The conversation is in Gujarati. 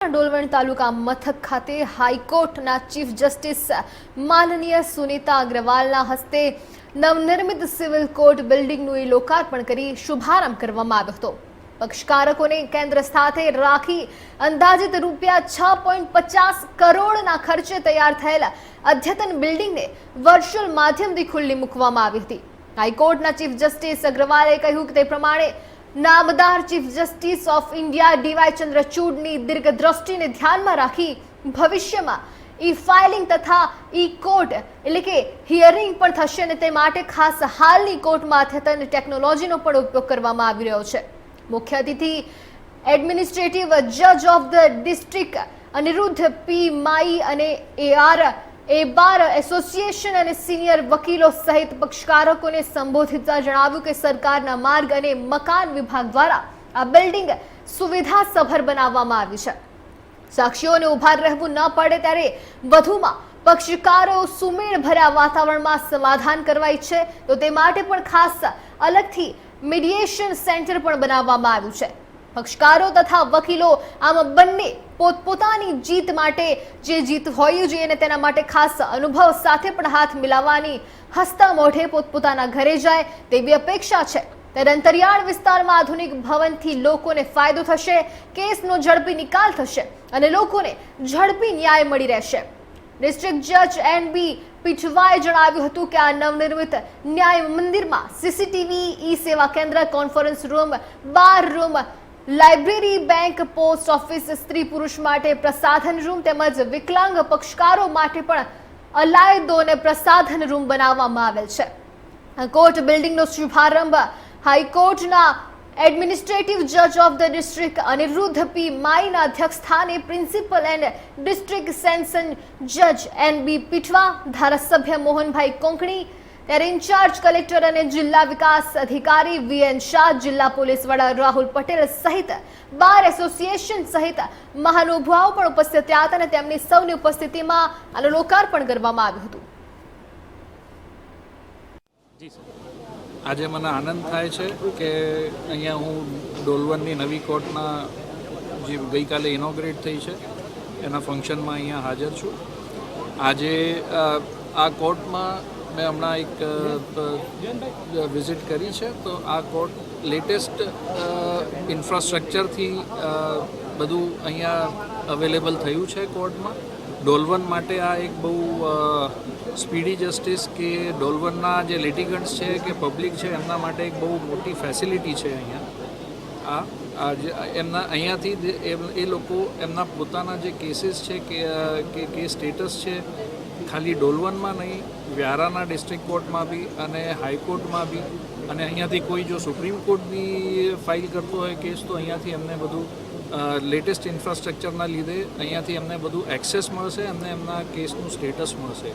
ડોલવણ તાલુકા મથક ખાતે હાઈકોર્ટના ચીફ જસ્ટિસ માનનીય સુનીતા અગ્રવાલના હસ્તે નવનિર્મિત સિવિલ કોર્ટ બિલ્ડિંગનું એ લોકાર્પણ કરી શુભારંભ કરવામાં આવ્યો હતો. પક્ષકારકોને કેન્દ્ર સાથે રાખી અંદાજિત રૂપિયા છ પોઈન્ટ પચાસ કરોડના ખર્ચે તૈયાર થયેલ અદ્યતન બિલ્ડિંગને વર્ચ્યુઅલ માધ્યમથી ખુલ્લી મૂકવામાં આવી હતી. હાઈકોર્ટના ચીફ જસ્ટિસ અગ્રવાલે કહ્યું કે તે પ્રમાણે નામદાર chief justice of India D Y ચંદ્રચૂડની દીર્ઘદ્રષ્ટિને ધ્યાનમાં રાખી ભવિષ્યમાં ઈ ફાઇલિંગ તથા ઈ કોર્ટ એટલે કે હિયરિંગ પણ થશે અને તે માટે ખાસ હાલની કોર્ટમાં અદ્યતન ટેકનોલોજીનો પણ ઉપયોગ કરવામાં આવી રહ્યો છે. મુખ્ય અતિથિ, એડમિનિસ્ટ્રેટિવ જજ of the district Aniruddha P Mai અને એઆર એ બાર એસોસિએશન અને સિનિયર વકીલો સહિત પક્ષકારકોને સંબોધિતતા જણાવ્યું કે સરકારના માર્ગ અને મકાન વિભાગ દ્વારા આ બિલ્ડિંગ સુવિધાસભર બનાવવામાં આવી છે. સાક્ષીઓને ઊભા રહેવું ન પડે ત્યારે વધુમાં પક્ષકારો સુમેળ ભર્યા વાતાવરણમાં સમાધાન કરવા ઈચ્છે તો તે માટે પણ ખાસ અલગથી મીડિયેશન સેન્ટર પણ બનાવવામાં આવ્યું છે. પક્ષકારો તથા વકીલો આમાં બંને પોતપોતાની જીત માટે જે જીત હોવી જોઈએ અને તેના માટે ખાસ અનુભવ સાથે પણ હાથ મિલાવવાની હસતા મોઢે પોતપોતાના ઘરે જાય તેવી અપેક્ષા છે. ત્યારે અંતરિયાળ વિસ્તારમાં આધુનિક ભવનથી લોકોને ફાયદો થશે, કેસનો ઝડપી નિકાલ થશે અને લોકોને ઝડપી ન્યાય મળી રહેશે. ડિસ્ટ્રિક્ટ જજ એન બી પીઠવાએ જણાવ્યું હતું કે આ નવનિર્મિત ન્યાય મંદિરમાં સીસીટીવી ઈ સેવા કેન્દ્ર, conference room, bar room library, bank, post office, સ્ત્રી પુરુષ માટે પ્રસાધન રૂમ તેમજ વિકલાંગ પક્ષકારો માટે પણ અલાયદો અને પ્રસાધન રૂમ બનાવવામાં આવેલ છે. કોર્ટ બિલ્ડિંગનો શુભારંભ હાઈકોર્ટના એડમિનિસ્ટ્રેટિવ જજ of the district Aniruddh P. માઈના અધ્યક્ષસ્થાને પ્રિન્સિપલ એન્ડ ડિસ્ટ્રિક્ટ સેન્સન જજ એન બી પીઠવા, ધારાસભ્ય મોહનભાઈ કોંકણી ત્યારે ઇન્ચાર્જ કલેક્ટર અને જિલ્લા વિકાસ અધિકારી વી એન શાહ, જિલ્લા પોલીસ વડા રાહુલ પટેલ સહિત બાર એસોસિએશન સહિત મહાનુભાવો પણ ઉપસ્થિત હતા અને તેમની સૌની ઉપસ્થિતિમાં આનું લોકાર્પણ કરવામાં આવ્યું હતું. આજે મને આનંદ થાય છે કે અહીંયા હું ડોલવનની નવી કોર્ટના જે ગઈકાલે ઇનોગ્રેટ થઈ છે, એના ફંક્શનમાં અહીંયા હાજર છું. આજે આ કોર્ટમાં મેં હમણાં એક વિઝિટ કરી છે. તો આ કોર્ટ લેટેસ્ટ ઇન્ફ્રાસ્ટ્રક્ચરથી બધું અહીંયા અવેલેબલ થયું છે કોર્ટમાં ડોલવન માટે આ એક બહુ સ્પીડી જસ્ટિસ કે ડોલવનના જે લિટિગન્ટ્સ છે કે પબ્લિક છે, એમના માટે એક બહુ મોટી ફેસિલિટી છે અહીંયા. આ એમના, અહીંયાથી એ લોકો એમના પોતાના જે કેસીસ છે કે કે સ્ટેટસ છે ખાલી ડોલવનમાં નહીં, વ્યારાના ડિસ્ટ્રિક્ટ કોર્ટમાં બી અને હાઈકોર્ટમાં બી અને અહીંયાથી કોઈ જો સુપ્રીમ કોર્ટ બી ફાઇલ કરતો હોય કેસ તો અહીંયાથી એમને બધું લેટેસ્ટ ઇન્ફ્રાસ્ટ્રક્ચરના લીધે અહીંયાથી એમને બધું એક્સેસ મળશે, એમને એમના કેસનું સ્ટેટસ મળશે.